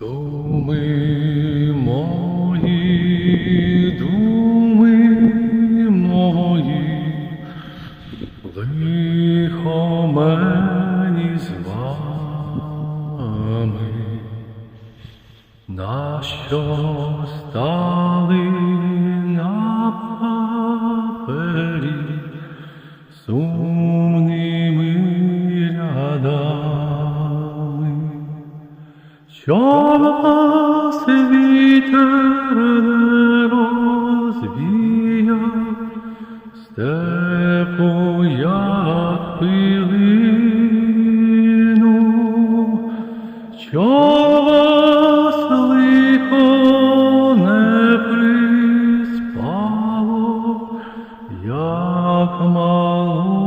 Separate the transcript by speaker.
Speaker 1: Думи мої, думи мої, лихо мені з вами, нащо стали на папері сумними рядами. Тьома світер не розвія, степу як пилину, Чого лихо не приспало, як мало.